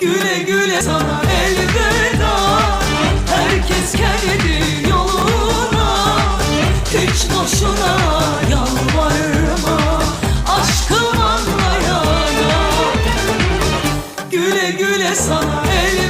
Güle güle sana elveda. Herkes kendi yoluna. Hiç boşuna yalvarma. Aşkım anlayana. Güle güle sana elveda.